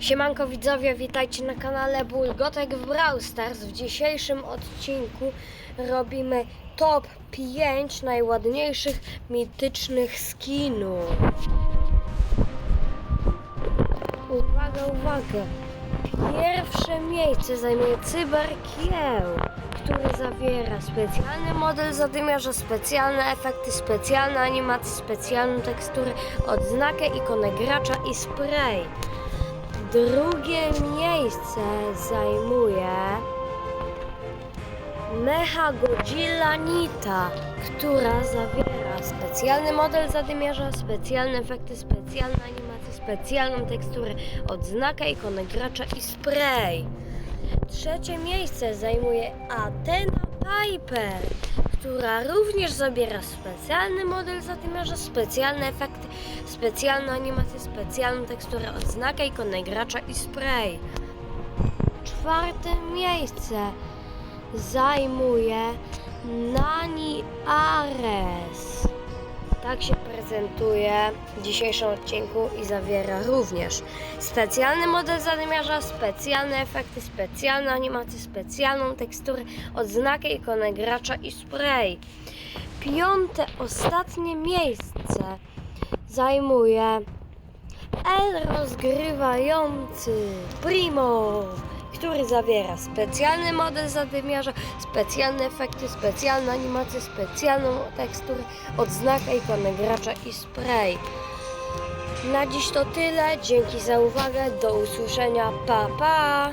Siemanko widzowie, witajcie na kanale Bulgotek w Brawl Stars. W dzisiejszym odcinku robimy top 5 najładniejszych mitycznych skinów. Uwaga, uwaga. Pierwsze miejsce zajmuje Cyberkieł, który zawiera specjalny model zadymiarza, specjalne efekty, specjalne animacje, specjalną teksturę, odznakę, ikonę gracza i spray. Drugie miejsce zajmuje Mecha Godzilla Nita, która zawiera specjalny model zadymiarza, specjalne efekty, specjalne animacje, specjalną teksturę, odznakę, ikonę gracza i spray. Trzecie miejsce zajmuje Athena Piper, która również zabiera specjalny model zadymiarza, specjalne efekty, specjalną animację, specjalną teksturę, odznakę, ikonę gracza i spray. Czwarte miejsce zajmuje Nani Ares. Tak się prezentuje w dzisiejszym odcinku i zawiera również specjalny model zadymiarza, specjalne efekty, specjalne animacje, specjalną teksturę, odznakę, ikonę gracza i spray. Piąte, ostatnie miejsce zajmuje El rozgrywający Primo, który zawiera specjalny model zadymiarza, specjalne efekty, specjalne animacje, specjalną teksturę, odznakę, ikonę gracza i spray. Na dziś to tyle. Dzięki za uwagę. Do usłyszenia. Pa, pa!